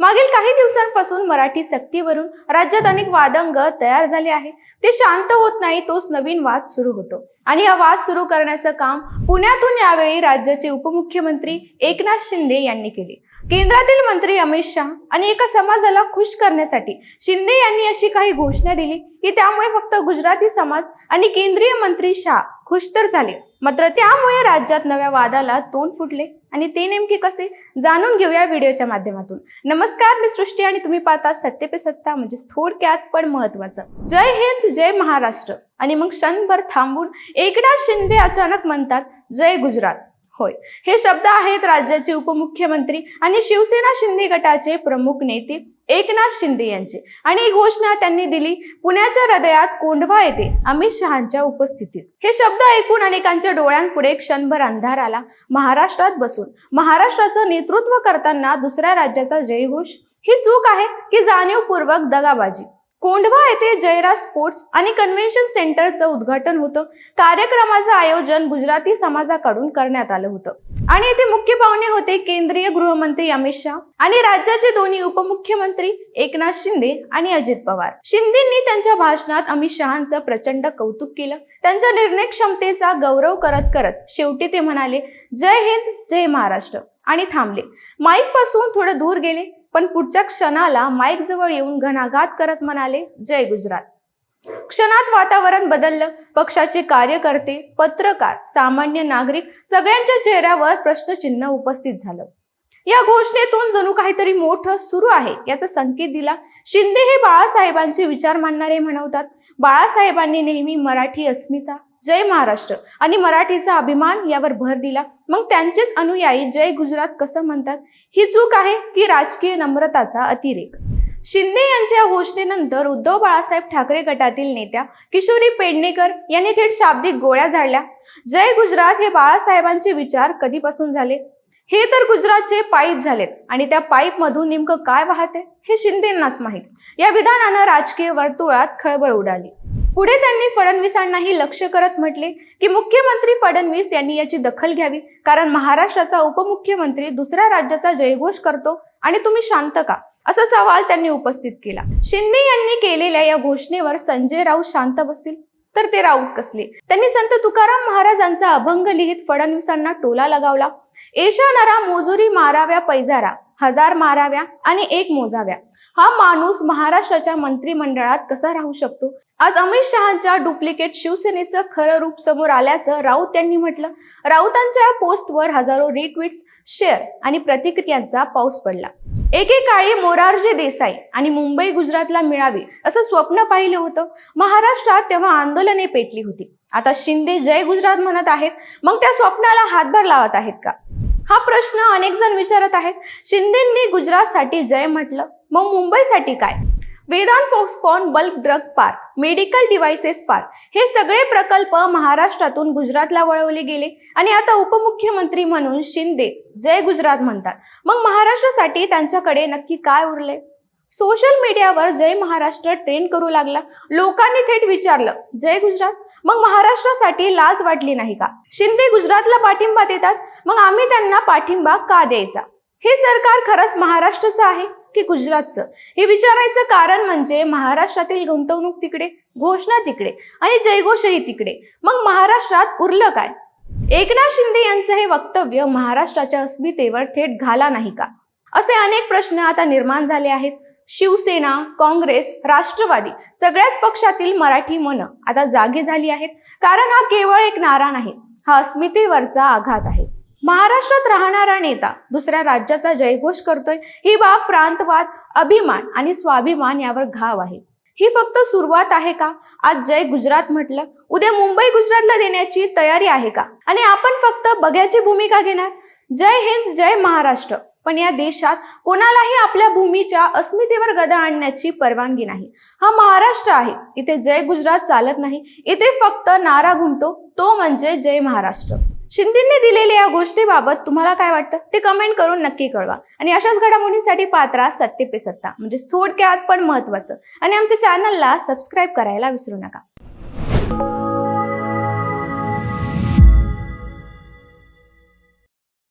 मागील काही दिवसांपासून मराठी सक्तीवरून राज्यात अनेक वादंग तयार झाले आहे. ते शांत होत नाही तोच नवीन वाद सुरू होतो. आणि हा वाद सुरू करण्याचं काम पुण्यातून यावेळी राज्याचे उपमुख्यमंत्री एकनाथ शिंदे यांनी केले. केंद्रातील मंत्री अमित शहा आणि एका समाजाला खुश करण्यासाठी शिंदे यांनी अशी काही घोषणा दिली की त्यामुळे फक्त गुजराती समाज आणि केंद्रीय मंत्री शाह खुश तर झाले. मात्र त्यामुळे राज्यात नव्या वादाला तोंड फुटले. आणि ते नेमके कसे? जाणून घेऊया व्हिडिओच्या माध्यमातून. नमस्कार मी सृष्टी आणि तुम्ही पाहता सत्य पे सत्ता म्हणजे थोडक्यात पण महत्वाचं जय हिंद जय महाराष्ट्र. आणि मग क्षणभर थांबून एकनाथ शिंदे अचानक म्हणतात जय गुजरात. होय. हे शब्द आहेत राज्याचे उपमुख्यमंत्री आणि शिवसेना शिंदे गटाचे प्रमुख नेते एकनाथ शिंदे यांचे. आणि ही घोषणा त्यांनी दिली. पुण्याच्या हृदयात कोंढवा येथे अमित शहांच्या उपस्थितीत. हे शब्द ऐकून अनेकांच्या डोळ्यांपुढे क्षणभर अंधार आला. महाराष्ट्रात बसून. महाराष्ट्राचं नेतृत्व करताना दुसऱ्या राज्याचा जयघोष. ही चूक आहे की जाणीवपूर्वक दगाबाजी. कोंढवा येथे जयराज स्पोर्ट्स आणि कन्व्हेन्शन सेंटरचं उद्घाटन होतं. कार्यक्रमाचं आयोजन गुजराती समाजाकडून करण्यात आलं होतं. आणि येथे मुख्य पाहुणे होते केंद्रीय गृहमंत्री अमित शहा आणि राज्याचे दोन्ही उपमुख्यमंत्री एकनाथ शिंदे आणि अजित पवार. शिंदेंनी त्यांच्या भाषणात अमित शहांचं प्रचंड कौतुक केलं. त्यांच्या निर्णय क्षमतेचा गौरव करत करत शेवटी ते म्हणाले जय हिंद जय महाराष्ट्र. आणि थांबले. माईकपासून थोडं दूर गेले. पण पुढच्या क्षणाला माईक जवळ येऊन घणाघात करत म्हणाले जय गुजरात. क्षणात वातावरण बदललं. पक्षाचे कार्यकर्ते पत्रकार सामान्य नागरिक सगळ्यांच्या चेहऱ्यावर प्रश्नचिन्ह उपस्थित झालं. या घोषणेतून जणू काहीतरी मोठं सुरू आहे याचा संकेत दिला. शिंदे हे बाळासाहेबांचे विचार मांडणारे म्हणवतात. बाळासाहेबांनी नेहमी मराठी अस्मिता जय महाराष्ट्र. आणि मराठीचा अभिमान यावर भर दिला. मग त्यांचेच अनुयायी जय गुजरात कसं म्हणतात? ही चूक आहे की राजकीय नम्रताचा अतिरेक? शिंदे यांच्या या घोषणेनंतर उद्धव बाळासाहेब ठाकरे गटातील नेत्या किशोरी पेडणेकर यांनी थेट शाब्दिक गोळ्या झाडल्या. जय गुजरात हे बाळासाहेबांचे विचार कधीपासून झाले? हे तर गुजरातचे पाईप झालेत. आणि त्या पाईप मधून नेमकं काय वाहते हे शिंदेंनाच माहीत. या विधानानं राजकीय वर्तुळात खळबळ उडाली. पुढे त्यांनी फडणवीसांनाही लक्ष करत म्हटले की मुख्यमंत्री फडणवीस यांनी याची दखल घ्यावी कारण महाराष्ट्राचा उपमुख्यमंत्री दुसऱ्या राज्याचा जयघोष करतो आणि तुम्ही शांत का? असा सवाल त्यांनी उपस्थित केला. शिंदे यांनी केलेल्या या घोषणेवर संजय राऊत शांत बसतील? तर ते राऊत कसले? त्यांनी संत तुकाराम महाराजांचा अभंग लिहित फडणवीसांना टोला लगावला. एशा नरा मोजुरी माराव्या पैजारा. हजार माराव्या आणि एक मोजाव्या. हा माणूस महाराष्ट्राच्या मंत्रिमंडळात कसा राहू शकतो? आज अमित शहांच्या डुप्लिकेट शिवसेनेचं खरं रूप समोर आल्याचं राऊत यांनी म्हटलं. राऊतांच्या या पोस्टवर हजारो रिट्विट्स शेअर आणि प्रतिक्रियांचा पाऊस पडला. एकेकाळी मोरारजी देसाई आणि मुंबई गुजरातला मिळावी असं स्वप्न पाहिलं होतं. महाराष्ट्रात तेव्हा आंदोलने पेटली होती. आता शिंदे जय गुजरात म्हणत आहेत. मग त्या स्वप्नाला हातभार लावत आहेत का? हा प्रश्न अनेक जण विचारत आहेत. शिंदेंनी गुजरातसाठी जय म्हटलं. मग मुंबईसाठी काय? Vedanta Foxconn bulk drug park medical devices park हे सगळे प्रकल्प महाराष्ट्रातून गुजरातला वळवले गेले. आणि आता उपमुख्यमंत्री म्हणून शिंदे जय गुजरात म्हणतात. मग महाराष्ट्रासाठी त्यांच्याकडे नक्की काय उरले सोशल मीडियावर जय महाराष्ट्र ट्रेंड करू लागला. लोकांनी थेट विचारलं जय गुजरात? मग महाराष्ट्रासाठी लाज वाटली नाही का? शिंदे गुजरातला पाठिंबा देतात मग आम्ही त्यांना पाठिंबा का द्यायचा? हे सरकार खरंच महाराष्ट्राचं आहे? की गुजरातचं. हे विचारायचं कारण म्हणजे महाराष्ट्रातील गुंतवणूक तिकडे घोषणा तिकडे आणि जयघोषही तिकडे. मग महाराष्ट्रात उरलं काय? एकनाथ शिंदे यांचं हे वक्तव्य महाराष्ट्राच्या अस्मितेवर थेट घाला नाही का? असे अनेक प्रश्न आता निर्माण झाले आहेत. शिवसेना काँग्रेस राष्ट्रवादी सगळ्याच पक्षातील मराठी मन आता जागी झाली आहेत. कारण हा केवळ एक नारा नाही हा अस्मितेवरचा आघात आहे. महाराष्ट्रात राहणारा नेता दुसऱ्या राज्याचा जयघोष करतोय ही बाब प्रांतवाद अभिमान आणि स्वाभिमान यावर घाव आहे. ही फक्त सुरुवात आहे का? आज जय गुजरात म्हटलं उद्या मुंबई गुजरातला देण्याची तयारी आहे का? आणि आपण फक्त बघ्याची भूमिका घेणार? जय हिंद जय महाराष्ट्र. पण या देशात कोणालाही आपल्या भूमीच्या अस्मितेवर गदा आणण्याची परवानगी नाही. हा महाराष्ट्र आहे इथे जय गुजरात चालत नाही इथे फक्त नारा घुमतो तो म्हणजे जय महाराष्ट्र. शिंदेंनी दिलेल्या या गोष्टीबाबत तुम्हाला काय वाटतं? ते कमेंट करून नक्की कळवा. आणि अशाच घडामोडींसाठी पात्रा सत्य पे सत्ता. म्हणजे थोडक्यात पण महत्वाचं. आणि आमच्या चॅनलला सबस्क्राईब करायला विसरू नका.